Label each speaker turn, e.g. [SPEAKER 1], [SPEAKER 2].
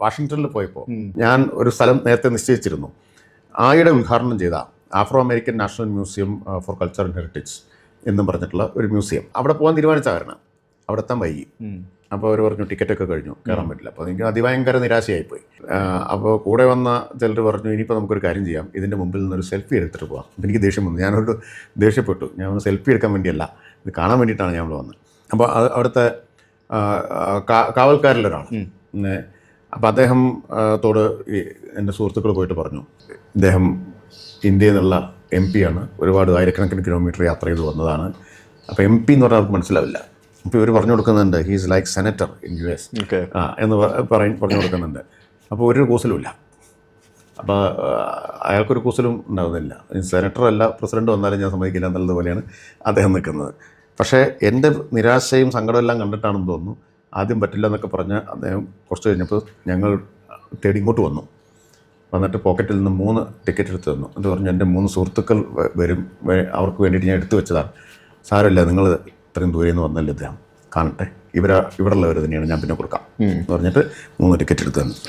[SPEAKER 1] വാഷിങ്ടണിൽ പോയപ്പോൾ ഞാൻ ഒരു സ്ഥലം നേരത്തെ നിശ്ചയിച്ചിരുന്നു. ആയിടെ ഉദ്ഘാടനം ചെയ്ത Afro American national museum for culture and heritage എന്നും പറഞ്ഞിട്ടുള്ള ഒരു മ്യൂസിയം. അവിടെ പോകാൻ തീരുമാനിച്ച കാരണം അവിടെ എത്താൻ വൈകി. അപ്പോൾ അവർ പറഞ്ഞു ടിക്കറ്റൊക്കെ കഴിഞ്ഞു കയറാൻ പറ്റില്ല. അപ്പോൾ എനിക്ക് അതിഭയങ്കര നിരാശയായിപ്പോയി. അപ്പോൾ കൂടെ വന്ന ചിലർ പറഞ്ഞു ഇനിയിപ്പോൾ നമുക്കൊരു കാര്യം ചെയ്യാം. ഇതിന്റെ മുമ്പിൽ നിന്നൊരു സെൽഫി എടുത്തിട്ട് പോകാം എനിക്ക് ദേഷ്യം വന്നു. ഞാനൊരു ദേഷ്യപ്പെട്ടു. ഞാൻ ഒന്ന് സെൽഫി എടുക്കാൻ വേണ്ടിയല്ല ഇത് കാണാൻ വേണ്ടിയിട്ടാണ് ഞാൻ ഇവിടെ വന്നത്. അപ്പോൾ അത് അവിടുത്തെ കാവൽക്കാരിലൊരാൾ അപ്പോൾ അദ്ദേഹം തോട് എന്റെ സുഹൃത്തുക്കൾ പോയിട്ട് പറഞ്ഞു. ഇദ്ദേഹം ഇന്ത്യയിൽ നിന്നുള്ള എം പി ആണ്. ഒരുപാട് ആയിരക്കണക്കിന് കിലോമീറ്റർ യാത്ര ചെയ്ത് വന്നതാണ്. അപ്പോൾ എം പി എന്ന് പറഞ്ഞാൽ അവർക്ക് മനസ്സിലാവില്ല. അപ്പോൾ ഇവർ പറഞ്ഞു കൊടുക്കുന്നുണ്ട് he's like senator in U S ആ എന്ന് പറയും പറഞ്ഞു കൊടുക്കുന്നുണ്ട്. അപ്പോൾ ഒരു കൂസലുമില്ല അപ്പോൾ അയാൾക്കൊരു കൂസലും ഉണ്ടാകുന്നില്ല സെനറ്റർ അല്ല പ്രസിഡന്റ് വന്നാലും ഞാൻ സമ്മതിക്കില്ല എന്നുള്ളതുപോലെയാണ് അദ്ദേഹം നിൽക്കുന്നത്. പക്ഷേ എന്റെ നിരാശയും സങ്കടവും എല്ലാം കണ്ടിട്ടാണെന്ന് തോന്നുന്നു. ആദ്യം പറ്റില്ല എന്നൊക്കെ പറഞ്ഞ് അദ്ദേഹം കുറച്ച് കഴിഞ്ഞപ്പോൾ ഞങ്ങൾ തേടി ഇങ്ങോട്ട് വന്നു. വന്നിട്ട് പോക്കറ്റിൽ നിന്ന് മൂന്ന് ടിക്കറ്റ് എടുത്തു തന്നു. എന്ന് പറഞ്ഞു എന്റെ മൂന്ന് സുഹൃത്തുക്കൾ വരും. അവർക്ക് വേണ്ടിയിട്ട് ഞാൻ എടുത്തു വെച്ചതാണ്. സാരമില്ല നിങ്ങൾ ഇത്രയും ദൂരെ നിന്ന് വന്നല്ലേ അദ്ദേഹം കാണട്ടെ. ഇവരാ ഇവിടെയുള്ളവർ തന്നെയാണ് ഞാൻ പിന്നെ കൊടുക്കാം. എന്ന് പറഞ്ഞിട്ട് മൂന്ന് ടിക്കറ്റ് എടുത്തു തന്നു.